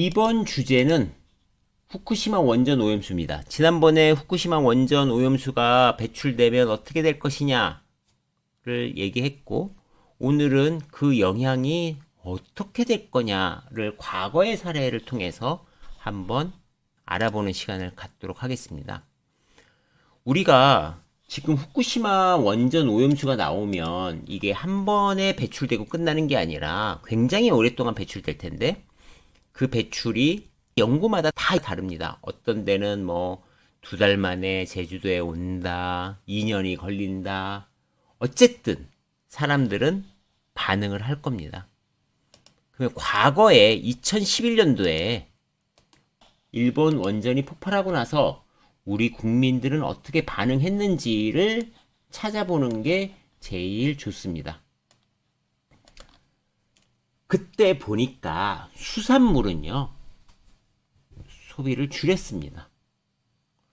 이번 주제는 후쿠시마 원전 오염수입니다. 지난번에 후쿠시마 원전 오염수가 배출되면 어떻게 될 것이냐를 얘기했고, 오늘은 그 영향이 어떻게 될 거냐를 과거의 사례를 통해서 한번 알아보는 시간을 갖도록 하겠습니다. 우리가 지금 후쿠시마 원전 오염수가 나오면 이게 한 번에 배출되고 끝나는 게 아니라 굉장히 오랫동안 배출될 텐데 그 배출이 연구마다 다 다릅니다. 어떤 데는 뭐 두 달 만에 제주도에 온다, 2년이 걸린다. 어쨌든 사람들은 반응을 할 겁니다. 그러면 과거에 2011년도에 일본 원전이 폭발하고 나서 우리 국민들은 어떻게 반응했는지를 찾아보는 게 제일 좋습니다. 그때 보니까 수산물은요, 소비를 줄였습니다.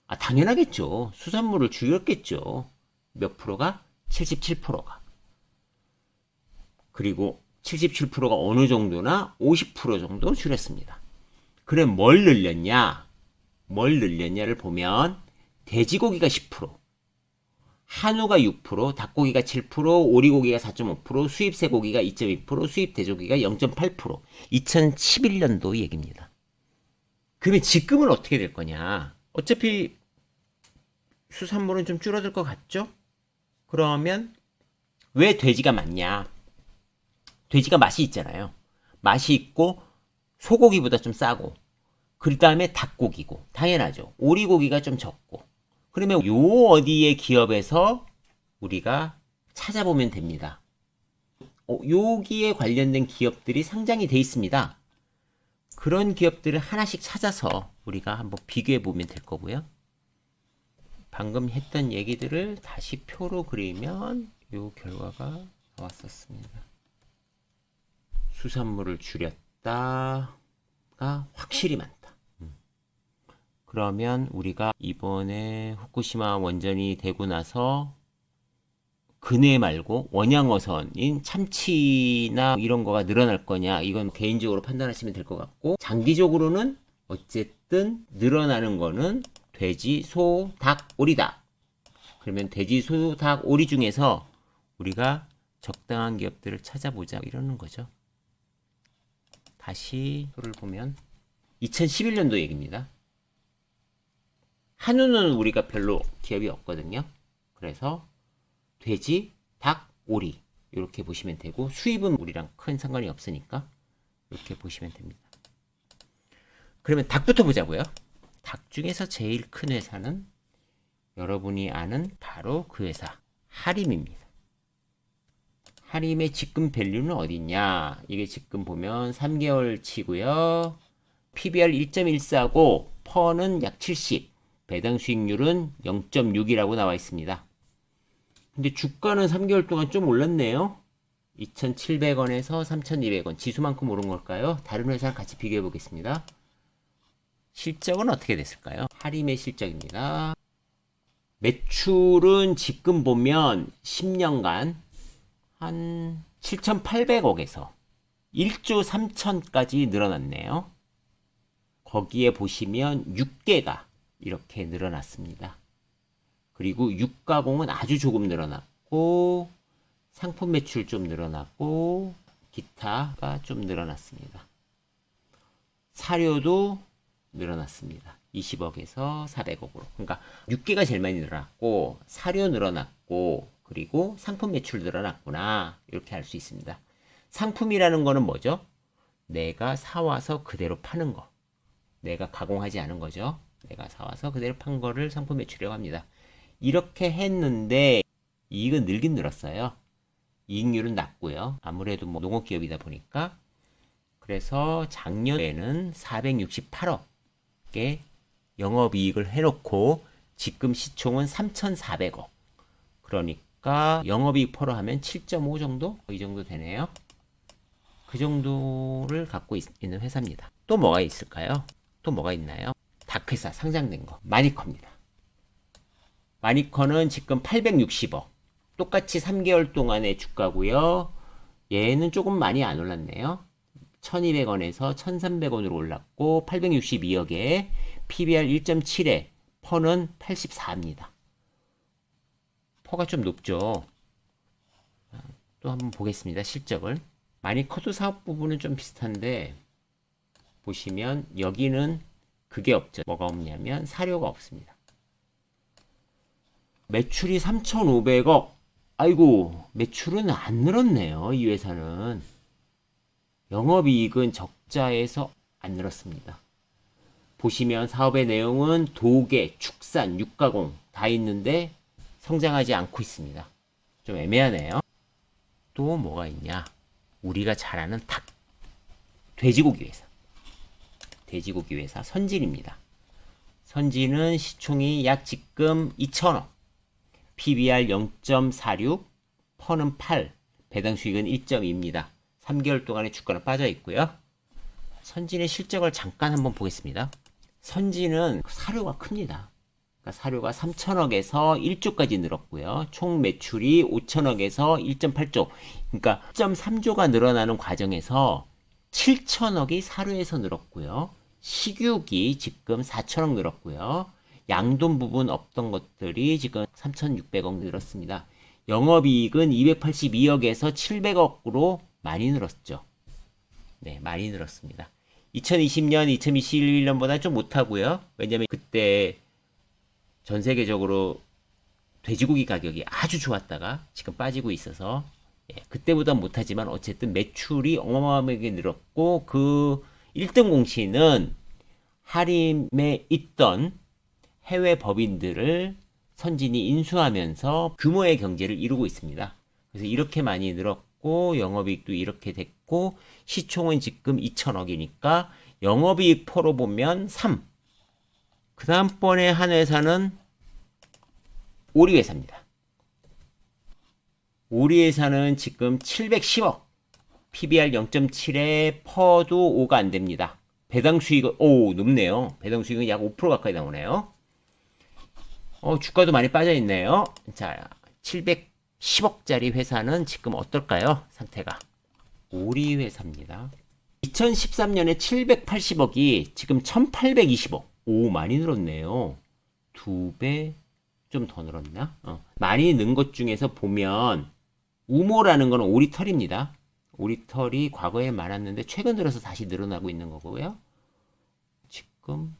아, 당연하겠죠. 수산물을 줄였겠죠. 몇 프로가? 77%가. 그리고 77%가 어느 정도나 50% 정도 줄였습니다. 그래, 뭘 늘렸냐? 뭘 늘렸냐를 보면, 돼지고기가 10%, 한우가 6%, 닭고기가 7%, 오리고기가 4.5%, 수입 쇠고기가 2.2%, 수입 돼지고기가 0.8%. 2011년도 얘기입니다. 그러면 지금은 어떻게 될 거냐? 어차피 수산물은 좀 줄어들 것 같죠? 그러면 왜 돼지가 많냐? 돼지가 맛이 있잖아요. 맛이 있고 소고기보다 좀 싸고 그 다음에 닭고기고 당연하죠. 오리고기가 좀 적고 그러면 요 어디의 기업에서 우리가 찾아보면 됩니다. 어, 여기에 관련된 기업들이 상장이 돼 있습니다. 그런 기업들을 하나씩 찾아서 우리가 한번 비교해 보면 될 거고요. 방금 했던 얘기들을 다시 표로 그리면 요 결과가 나왔었습니다. 수산물을 줄였다가 확실히 많다. 음. 그러면 우리가 이번에 후쿠시마 원전이 되고 나서 근해 말고 원양어선인 참치나 이런 거가 늘어날 거냐 이건 개인적으로 판단하시면 될 것 같고 장기적으로는 어쨌든 늘어나는 거는 돼지, 소, 닭, 오리다. 그러면 돼지, 소, 닭, 오리 중에서 우리가 적당한 기업들을 찾아보자 이러는 거죠. 다시 표를 보면 2011년도 얘기입니다. 한우는 우리가 별로 기업이 없거든요. 그래서 돼지, 닭, 오리 이렇게 보시면 되고 수입은 우리랑 큰 상관이 없으니까 이렇게 보시면 됩니다. 그러면 닭부터 보자고요. 닭 중에서 제일 큰 회사는 여러분이 아는 바로 그 회사 하림입니다. 하림의 지금 밸류는 어딨냐? 이게 지금 보면 3개월 치고요. PBR 1.14고 퍼는 약 70, 배당 수익률은 0.6이라고 나와 있습니다. 근데 주가는 3개월 동안 좀 올랐네요. 2,700원에서 3,200원. 지수만큼 오른 걸까요? 다른 회사랑 같이 비교해 보겠습니다. 실적은 어떻게 됐을까요? 하림의 실적입니다. 매출은 지금 보면 10년간 한 7,800억에서 1조 3천까지 늘어났네요. 거기에 보시면 6개가 이렇게 늘어났습니다. 그리고 육가공은 아주 조금 늘어났고 상품 매출 좀 늘어났고 기타가 좀 늘어났습니다. 사료도 늘어났습니다. 20억에서 400억으로. 그러니까 6개가 제일 많이 늘어났고 사료 늘어났고 그리고 상품 매출 늘어났구나. 이렇게 할수 있습니다. 상품이라는 거는 뭐죠? 내가 사와서 그대로 파는 거. 내가 가공하지 않은 거죠. 내가 사와서 그대로 판 거를 상품 매출이라고 합니다. 이렇게 했는데 이익은 늘긴 늘었어요. 이익률은 낮고요. 아무래도 뭐 농업기업이다 보니까 그래서 작년에는 468억의 영업이익을 해놓고 지금 시총은 3,400억. 그러니까 영업이익 퍼로 하면 7.5 정도? 이 정도 되네요. 그 정도를 갖고 있, 는 회사입니다. 또 뭐가 있을까요? 또 뭐가 있나요? 닭회사 상장된 거 마니커입니다. 마니커는 지금 860억. 똑같이 3개월 동안의 주가고요. 얘는 조금 많이 안 올랐네요. 1200원에서 1300원으로 올랐고 862억에 PBR 1.7에 퍼는 84입니다. 퍼가 좀 높죠. 아, 또 한번 보겠습니다. 실적을. 마니커도 사업 부분은 좀 비슷한데 보시면 여기는 그게 없죠. 뭐가 없냐면 사료가 없습니다. 매출이 3,500억. 아이고, 매출은 안 늘었네요. 이 회사는. 영업이익은 적자에서 안 늘었습니다. 보시면 사업의 내용은 도계, 축산, 육가공 다 있는데 성장하지 않고 있습니다. 좀 애매하네요. 또 뭐가 있냐? 우리가 잘 아는 닭. 돼지고기 회사. 돼지고기 회사 선진입니다. 선진은 시총이 약 지금 2천억, PBR 0.46, 퍼는 8, 배당 수익은 1.2입니다. 3개월 동안의 주가는 빠져 있고요. 선진의 실적을 잠깐 한번 보겠습니다. 선진은 사료가 큽니다. 그러니까 사료가 3천억에서 1조까지 늘었고요. 총 매출이 5천억에서 1.8조. 그러니까 1.3조가 늘어나는 과정에서 7천억이 사료에서 늘었고요. 식육이 지금 4천억 늘었고요. 양돈 부분 없던 것들이 지금 3,600억 늘었습니다. 영업이익은 282억에서 700억으로 많이 늘었죠. 네, 많이 늘었습니다. 2020년, 2021년보다 좀 못하고요. 왜냐면 그때 전 세계적으로 돼지고기 가격이 아주 좋았다가 지금 빠지고 있어서 예, 그때보다 못하지만 어쨌든 매출이 어마어마하게 늘었고 그 1등 공시는 하림에 있던 해외 법인들을 선진이 인수하면서 규모의 경제를 이루고 있습니다. 그래서 이렇게 많이 늘었고 영업이익도 이렇게 됐고 시총은 지금 2천억이니까 영업이익 포로 보면 3. 그 다음번에 한 회사는 오리 회사입니다. 오리 회사는 지금 710억, PBR 0.7에 퍼도 5가 안 됩니다. 배당 수익은 오 높네요. 배당 수익은 약 5% 가까이 나오네요. 어, 주가도 많이 빠져 있네요. 자, 710억짜리 회사는 지금 어떨까요? 상태가. 오리 회사입니다. 2013년에 780억이 지금 1820억. 오, 많이 늘었네요. 두 배 좀 더 늘었나? 어. 많이 는 것 중에서 보면 우모라는 거는 오리털입니다. 오리털이 과거에 많았는데 최근 들어서 다시 늘어나고 있는 거고요. 지금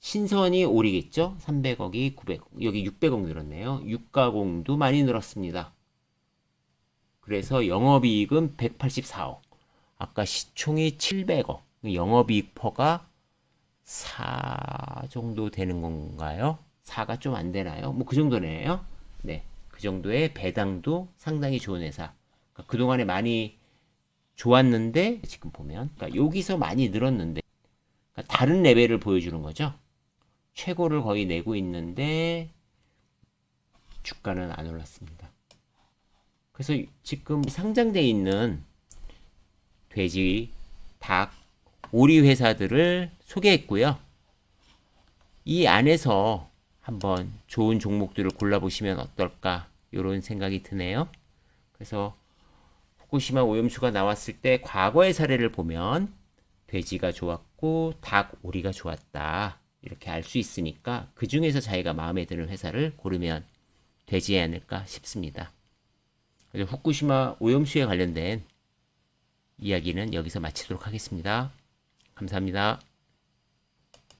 신선이 오리겠죠? 300억이 900억, 여기 600억 늘었네요. 육가공도 많이 늘었습니다. 그래서 영업이익은 184억. 아까 시총이 700억. 영업이익 퍼가 4 정도 되는 건가요? 4가 좀 안 되나요? 뭐 그 정도네요. 네. 그 정도의 배당도 상당히 좋은 회사. 그러니까 그동안에 많이 좋았는데 지금 보면 그러니까 여기서 많이 늘었는데 그러니까 다른 레벨을 보여주는 거죠. 최고를 거의 내고 있는데 주가는 안 올랐습니다. 그래서 지금 상장돼 있는 돼지, 닭, 오리 회사들을 소개했고요. 이 안에서 한번 좋은 종목들을 골라보시면 어떨까 이런 생각이 드네요. 그래서 후쿠시마 오염수가 나왔을 때 과거의 사례를 보면 돼지가 좋았고 닭, 오리가 좋았다. 이렇게 알 수 있으니까 그 중에서 자기가 마음에 드는 회사를 고르면 되지 않을까 싶습니다. 그래서 후쿠시마 오염수에 관련된 이야기는 여기서 마치도록 하겠습니다. 감사합니다.